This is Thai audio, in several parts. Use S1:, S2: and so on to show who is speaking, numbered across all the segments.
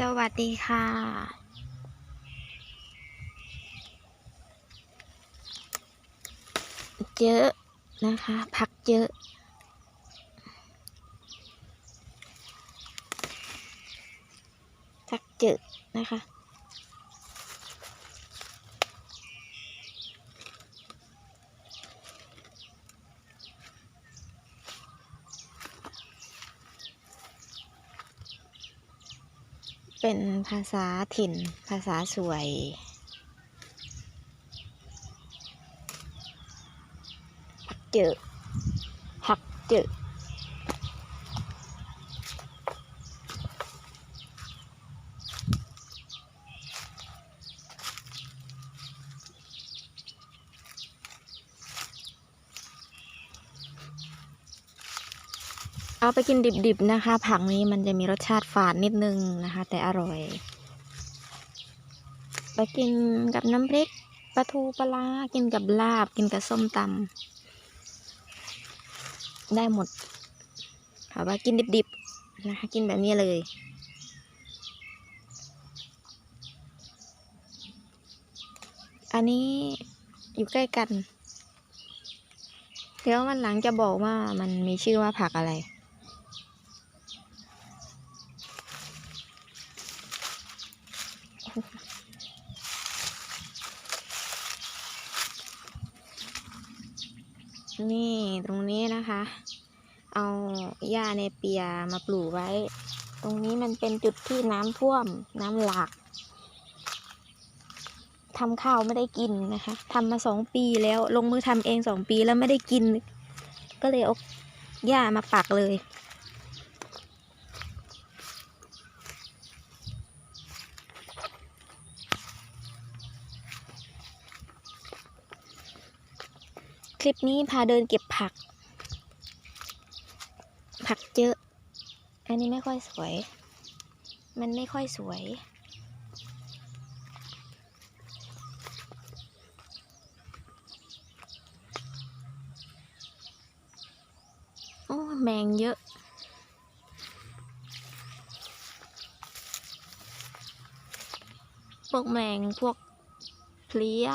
S1: สวัสดีค่ะ เยอะนะคะ ผักเยอะ ผักเยอะนะคะ เป็นภาษาถิ่น ภาษาสวยผักเจอหักเจอ เอาไปกินดิบๆนะคะ ผักนี้มันจะมีรสชาติฝาดนิดนึงนะคะ แต่อร่อย ไปกินกับน้ำพริกปลาทูปลากินกับลาบ กินกับส้มตำได้หมดค่ะว่ากินดิบๆนะคะ กินแบบนี้เลย อันนี้อยู่ใกล้กัน เดี๋ยววันหลังจะบอกว่ามันมีชื่อว่าผักอะไร นี่ตรงนี้นะคะ เอาหญ้าในเปียมาปลูกไว้ ตรงนี้มันเป็นจุดที่น้ำท่วมน้ำหลากทำข้าวไม่ได้กินนะคะทำมาสองปีแล้วลงมือทำเองสองปีแล้วไม่ได้กิน ก็เลยเอาหญ้ามาปักเลย ลิปนี้พาเดินเก็บผัก ผักเยอะ อันนี้ไม่ค่อยสวย มันไม่ค่อยสวยโอ้แมงเยอะพวกแมงพวกเพลี้ย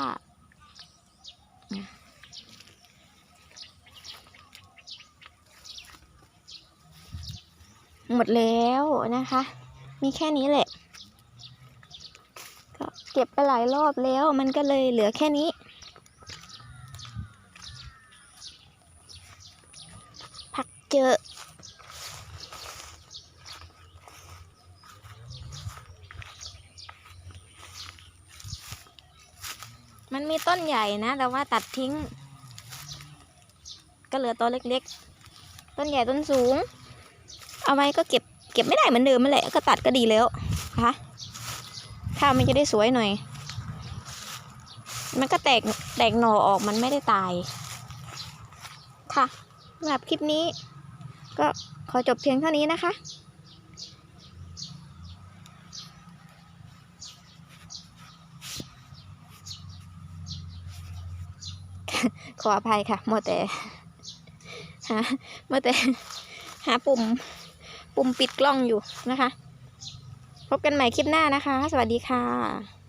S1: หมดแล้วนะคะ มีแค่นี้แหละ ก็เก็บไปหลายรอบแล้วมันก็เลยเหลือแค่นี้ ผักเจอมันมีต้นใหญ่นะ แต่ว่าตัดทิ้ง ก็เหลือต้นเล็กๆ ต้นใหญ่ต้นสูง เอาไว้ก็เก็บเก็บไม่ได้เหมือนเดิมนั่นแหละก็ตัดก็ดีแล้วนะคะข้าวมันจะได้สวยหน่อย มันก็แตกแตกหน่อออกมันไม่ได้ตาย ค่ะสำหรับคลิปนี้ ก็ขอจบเพียงเท่านี้นะคะขออภัยค่ะมัวแต่หามัวแต่หาปุ่ม ปุ่มปิดกล้องอยู่นะคะ พบกันใหม่คลิปหน้านะคะ สวัสดีค่ะ